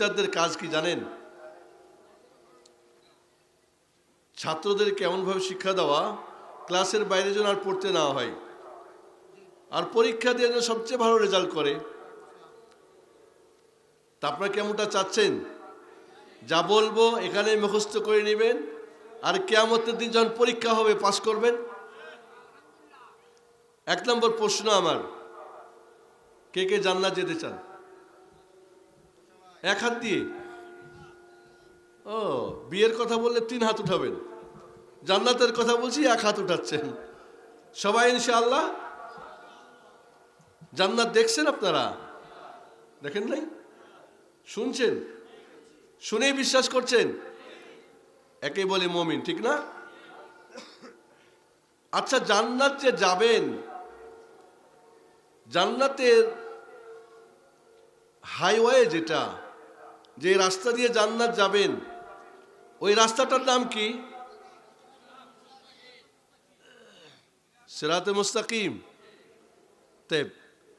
টিচারদের কাজ কি জানেন? ছাত্রদের কেমনভাবে শিক্ষা দেওয়া, ক্লাসের বাইরে যেন আর পড়তে না হয়, আর পরীক্ষা দিয়ে যেন সবচেয়ে ভালো রেজাল্ট করে। তা আপনারা কেমনটা চাচ্ছেন? যা বলব এখানে মুখস্থ করে নেবেন, আর কেয়ামতের দিন যখন পরীক্ষা হবে পাস করবেন। এক নম্বর প্রশ্ন আমার, কে কে জান্নাত যেতে চান? এক হাত দিয়ে। ও, বিয়ের কথা বললে তিন হাত উঠাবেন। জান্নাতের কথা বলছি, এক হাত উঠাচ্ছেন। সবাই ইনশাআল্লাহ? জান্নাত দেখছেন আপনারা? দেখেন নাই? শুনছেন? শুনেই বিশ্বাস করছেন? একে বলে মমিন, ঠিক না? আচ্ছা জান্নাত যে যাবেন, জান্নাতের হাইওয়ে যেটা যে রাস্তা দিয়ে জান্নাত যাবেন, ওই রাস্তাটার নাম কি? সেরাতে মুস্তাকিম। তে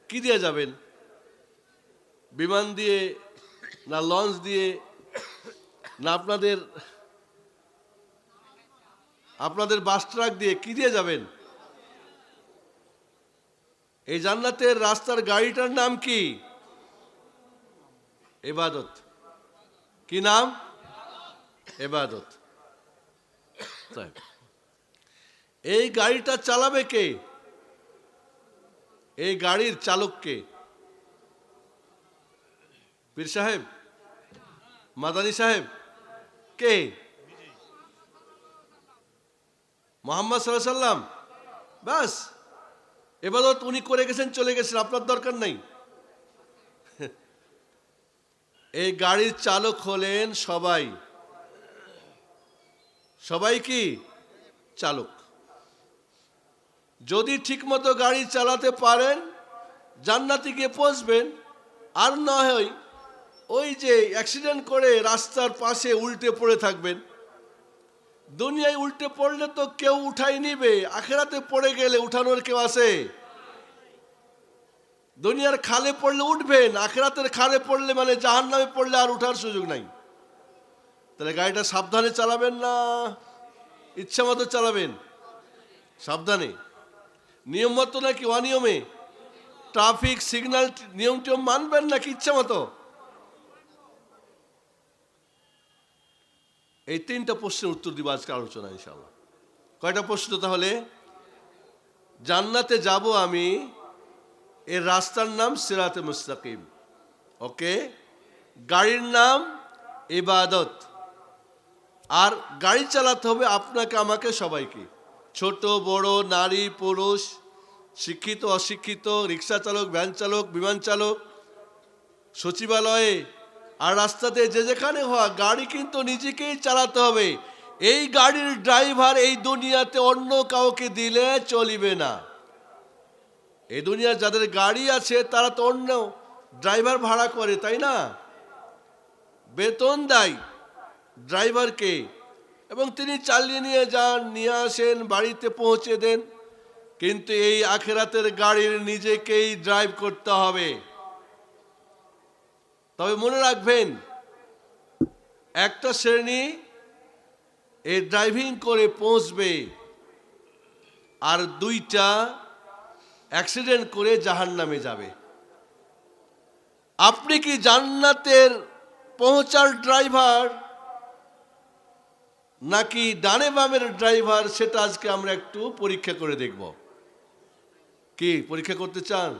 কি দিয়ে যাবেন? বিমান দিয়ে না লঞ্চ দিয়ে? না আপনাদের আপনাদের বাস ট্রাক দিয়ে কি দিয়ে যাবেন? এই জান্নাতের রাস্তার গাড়িটার নাম কি? এবাদত। কি নাম? এবাদত। এই গাড়িটা চালাবে কে? এই গাড়ির চালক কে? পীর সাহেব? মাদানী সাহেব? কে? মোহাম্মদ সাল্লাহ সাল্লাম। ব্যাস এবাদত উনি করে গেছেন, চলে গেছেন, আপনার দরকার নাই। এই গাড়ির চালক হলেন সবাই। সবাই কি? চালক। যদি ঠিকমতো গাড়ি চালাতে পারেন, জান্নাতে গিয়ে পৌঁছবেন, আর না হয় ওই যে অ্যাক্সিডেন্ট করে রাস্তার পাশে উল্টে পড়ে থাকবেন। দুনিয়ায় উল্টে পড়লে তো কেউ উঠাই নিবে, আখেরাতে পড়ে গেলে উঠানোর কেউ আছে? দুনিয়ার খালে পড়লে উঠবেন, আখেরাতের খালে পড়লে মানে জাহান নামে পড়লে আর উঠার সুযোগ নাই। তাহলে গাড়িটা সাবধানে চালাবেন না? ইচ্ছা মতো চালাবেন। সাবধানে। নিয়ম মতো নাকি অনিয়মে? ট্রাফিক, সিগন্যাল, নিয়ম টিয়ম মানবেন নাকি ইচ্ছা মতো? এই তিনটা প্রশ্নের উত্তর দিব আজকে আলোচনা ইনশাল্লাহ কয়টা প্রশ্ন তাহলে? জান্নাতে যাব আমি এর রাস্তার নাম সিরাতে মুস্তাকিম, ওকে? গাড়ির নাম ইবাদত। আর গাড়ি চালাতে হবে আপনাকে, আমাকে, সবাইকে। ছোট, বড়, নারী, পুরুষ, শিক্ষিত, অশিক্ষিত, রিক্সা চালক, ভ্যান চালক, বিমান চালক, সচিবালয়ে। আর রাস্তাতে যে যেখানে হওয়া, গাড়ি কিন্তু নিজেকেই চালাতে হবে। এই গাড়ির ড্রাইভার এই দুনিয়াতে অন্য কাউকে দিলে চলিবে না। এই দুনিয়ার যাদের গাড়ি আছে, তারা তো অন্য ড্রাইভার ভাড়া করে, তাই না? বেতন দেয় ড্রাইভারকে এবং তিনি চালিয়ে নিয়ে যান, নিয়ে আসেন, বাড়িতে পৌঁছে দেন। কিন্তু এই আখেরাতের গাড়ির নিজেকেই ড্রাইভ করতে হবে। তবে মনে রাখবেন, একটা শ্রেণি এই ড্রাইভিং করে পৌঁছবে, আর দুইটা অ্যাক্সিডেন্ট করে জাহান নামে যাবে। আপনি কি জান্নাতের পৌঁছার ড্রাইভার? নাকি ডানে বামের ড্রাইভার? সেটা আজকে আমরা একটু পরীক্ষা করে দেখব। কি, পরীক্ষা করতে চান?